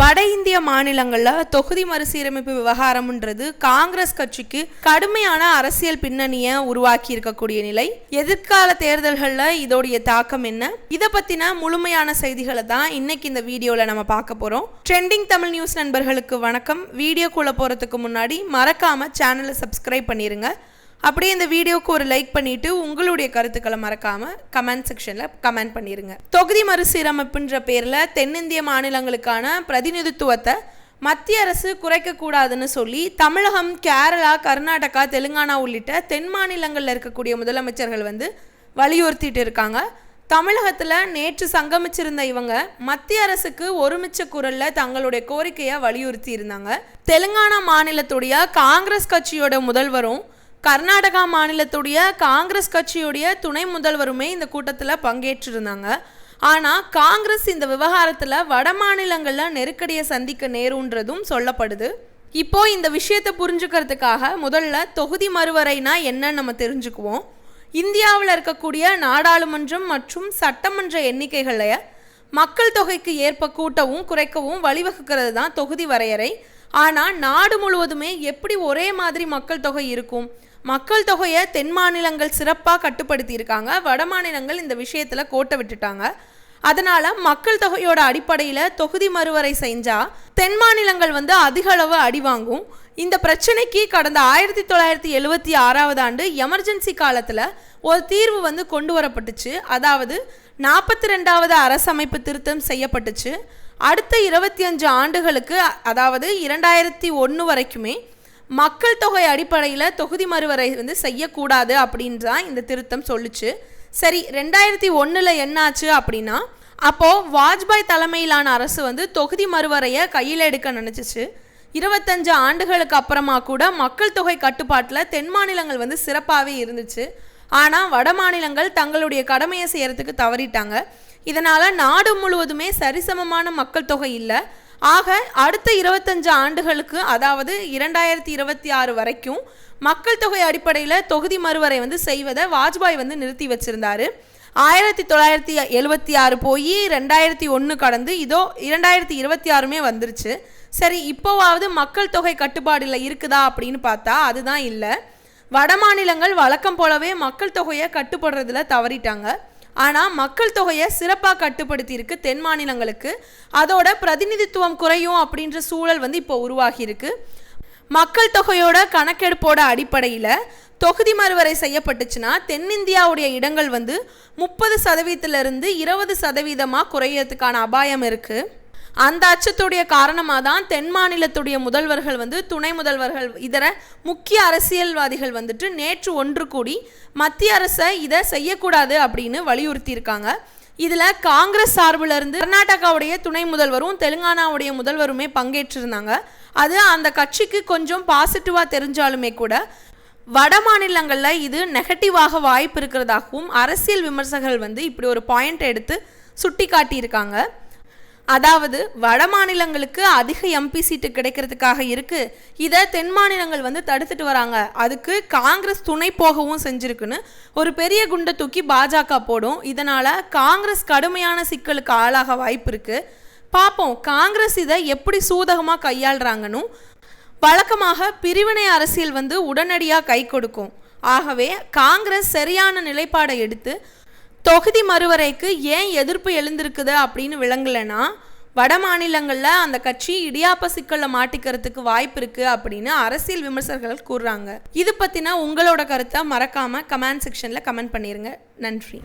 வட இந்திய மாநிலங்களில் தொகுதி மறுசீரமைப்பு விவகாரம்ன்றது காங்கிரஸ் கட்சிக்கு கடுமையான அரசியல் பின்னணியை உருவாக்கி இருக்கக்கூடிய நிலை. எதிர்கால தேர்தல்களில் இதோடைய தாக்கம் என்ன? இதை பற்றின முழுமையான செய்திகளை தான் இன்னைக்கு இந்த வீடியோவில் நம்ம பார்க்க போகிறோம் ட்ரெண்டிங் தமிழ் நியூஸ் நண்பர்களுக்கு வணக்கம். வீடியோக்குள்ளே போகிறதுக்கு முன்னாடி மறக்காமல் சேனலை சப்ஸ்கிரைப் பண்ணிடுங்க அப்படியே இந்த வீடியோக்கு ஒரு லைக் பண்ணிட்டு உங்களுடைய கருத்துக்களை மறக்காம கமெண்ட் செக்ஷனில் கமெண்ட் பண்ணிடுங்க தொகுதி மறுசீரமைப்புன்ற பேரில் தென்னிந்திய மாநிலங்களுக்கான பிரதிநிதித்துவத்தை மத்திய அரசு குறைக்கக்கூடாதுன்னு சொல்லி தமிழகம் கேரளா கர்நாடகா தெலுங்கானா உள்ளிட்ட தென் மாநிலங்களில் இருக்கக்கூடிய முதலமைச்சர்கள் வந்து வலியுறுத்திட்டு இருக்காங்க. தமிழகத்தில் நேற்று சங்கமிச்சிருந்த இவங்க மத்திய அரசுக்கு ஒருமிச்ச குரலில் தங்களுடைய கோரிக்கையை வலியுறுத்தி இருந்தாங்க. தெலுங்கானா மாநிலத்துடைய காங்கிரஸ் கட்சியோட முதல்வரும் கர்நாடகா மாநிலத்துடைய காங்கிரஸ் கட்சியுடைய துணை முதல்வருமே இந்த கூட்டத்தில் பங்கேற்றிருந்தாங்க. ஆனால் காங்கிரஸ் இந்த விவகாரத்தில் வட மாநிலங்களில் நெருக்கடியை சந்திக்க நேருன்றதும் சொல்லப்படுது. இப்போ இந்த விஷயத்தை புரிஞ்சுக்கிறதுக்காக முதல்ல தொகுதி மறுவரைனா என்னன்னு நம்ம தெரிஞ்சுக்குவோம். இந்தியாவில் இருக்கக்கூடிய நாடாளுமன்றம் மற்றும் சட்டமன்ற எண்ணிக்கைகளை மக்கள் தொகைக்கு ஏற்ப கூட்டவும் குறைக்கவும் வழிவகுக்கிறது தான் தொகுதி வரையறை. ஆனால் நாடு முழுவதுமே எப்படி ஒரே மாதிரி மக்கள் தொகை இருக்கும்? மக்கள் தொகையை தென் மாநிலங்கள் சிறப்பாக கட்டுப்படுத்தியிருக்காங்க. வட மாநிலங்கள் இந்த விஷயத்தில் கோட்டை விட்டுட்டாங்க. அதனால மக்கள் தொகையோட அடிப்படையில் தொகுதி மறுவரை செஞ்சால் தென் மாநிலங்கள் வந்து அதிக அளவு அடி வாங்கும். இந்த பிரச்சனைக்கு கடந்த ஆயிரத்தி தொள்ளாயிரத்தி எழுவத்தி ஆறாவது ஆண்டு எமர்ஜென்சி காலத்தில் ஒரு தீர்வு வந்து கொண்டு வரப்பட்டுச்சு. அதாவது நாற்பத்தி ரெண்டாவது அரசமைப்பு திருத்தம் செய்யப்பட்டுச்சு. அடுத்த இருபத்தி அஞ்சு ஆண்டுகளுக்கு அதாவது இரண்டாயிரத்தி ஒன்று வரைக்குமே மக்கள் தொகை அடிப்படையில் தொகுதி மறுவரை வந்து செய்யக்கூடாது அப்படின்னு இந்த திருத்தம் சொல்லுச்சு. சரி ரெண்டாயிரத்தி ஒன்றில் என்னாச்சு அப்படின்னா அப்போது வாஜ்பாய் தலைமையிலான அரசு வந்து தொகுதி மறுவரையை கையில் எடுக்க நினச்சிச்சு. இருபத்தஞ்சு ஆண்டுகளுக்கு அப்புறமா கூட மக்கள் தொகை கட்டுப்பாட்டில் தென் மாநிலங்கள் வந்து சிறப்பாகவே இருந்துச்சு. ஆனால் வட மாநிலங்கள் தங்களுடைய கடமையை செய்கிறதுக்கு தவறிட்டாங்க. இதனால் நாடு முழுவதுமே சரிசமமான மக்கள் தொகை இல்லை. ஆக அடுத்த இருபத்தஞ்சு ஆண்டுகளுக்கு அதாவது இரண்டாயிரத்தி இருபத்தி ஆறு வரைக்கும் மக்கள் தொகை அடிப்படையில் தொகுதி மறுவரை வந்து செய்வதை வாஜ்பாய் வந்து நிறுத்தி வச்சுருந்தாரு. ஆயிரத்தி தொள்ளாயிரத்தி எழுபத்தி ஆறு போய் ரெண்டாயிரத்தி ஒன்று கடந்து இதோ இரண்டாயிரத்தி இருபத்தி ஆறுமே வந்துருச்சு. சரி இப்போவாவது மக்கள் தொகை கட்டுப்பாடில் இருக்குதா அப்படின்னு பார்த்தா அதுதான் இல்லை. வட மாநிலங்கள் வழக்கம் போலவே மக்கள் தொகையை கட்டுப்படுறதுல தவறிட்டாங்க. ஆனால் மக்கள் தொகையை சிறப்பாக கட்டுப்படுத்தியிருக்கு தென் மாநிலங்களுக்கு. அதோட பிரதிநிதித்துவம் குறையும் அப்படின்ற சூழல் வந்து இப்போ உருவாகியிருக்கு. மக்கள் தொகையோட கணக்கெடுப்போட அடிப்படையில் தொகுதி மறுவரை செய்யப்பட்டுச்சுன்னா தென்னிந்தியாவுடைய இடங்கள் வந்து முப்பது சதவீதத்திலிருந்து இருபது சதவீதமாக குறையிறதுக்கான அபாயம் இருக்குது அந்த அச்சத்துடைய காரணமாக தான் தென் மாநிலத்துடைய முதல்வர்கள் வந்து துணை முதல்வர்கள் இதர முக்கிய அரசியல்வாதிகள் வந்துட்டு நேற்று ஒன்று கூடி மத்திய அரசை இதை செய்யக்கூடாது அப்படின்னு வலியுறுத்தியிருக்காங்க. இதில் காங்கிரஸ் சார்பில் இருந்து கர்நாடகாவுடைய துணை முதல்வரும் தெலுங்கானாவுடைய முதல்வருமே பங்கேற்றிருந்தாங்க. அது அந்த கட்சிக்கு கொஞ்சம் பாசிட்டிவாக தெரிஞ்சாலுமே கூட வட மாநிலங்களில் இது நெகட்டிவாக வாய்ப்பு இருக்கிறதாகவும் அரசியல் விமர்சகர்கள் வந்து இப்படி ஒரு பாயிண்ட் எடுத்து சுட்டி காட்டியிருக்காங்க அதாவது வட மாநிலங்களுக்கு அதிக எம்பி சீட்டு கிடைக்கிறதுக்காக இருக்கு. இதை தென் மாநிலங்கள் வந்து தடுத்துட்டு வராங்க. அதுக்கு காங்கிரஸ் துணை போகவும் செஞ்சிருக்குன்னு ஒரு பெரிய குண்டை தூக்கி பாஜக போடும். இதனால காங்கிரஸ் கடுமையான சிக்கலுக்கு ஆளாக வாய்ப்பு இருக்கு. பார்ப்போம் காங்கிரஸ் இதை எப்படி சூதகமாக கையாளுறாங்கன்னு வழக்கமாக பிரிவினை அரசியல் வந்து உடனடியாக கை கொடுக்கும். ஆகவே காங்கிரஸ் சரியான நிலைப்பாடை எடுத்து தொகுதி மறுவரைக்கு ஏன் எதிர்ப்பு எழுந்திருக்குது அப்படின்னு விளங்கலைன்னா வட மாநிலங்களில் அந்த கட்சி இடியாப்ப சிக்கலில் மாட்டிக்கிறதுக்கு வாய்ப்பு இருக்குது அப்படின்னு அரசியல் விமர்சகர்கள் கூறுறாங்க. இது பற்றினா உங்களோட கருத்தை மறக்காமல் கமெண்ட் செக்ஷனில் கமெண்ட் பண்ணிடுங்க நன்றி.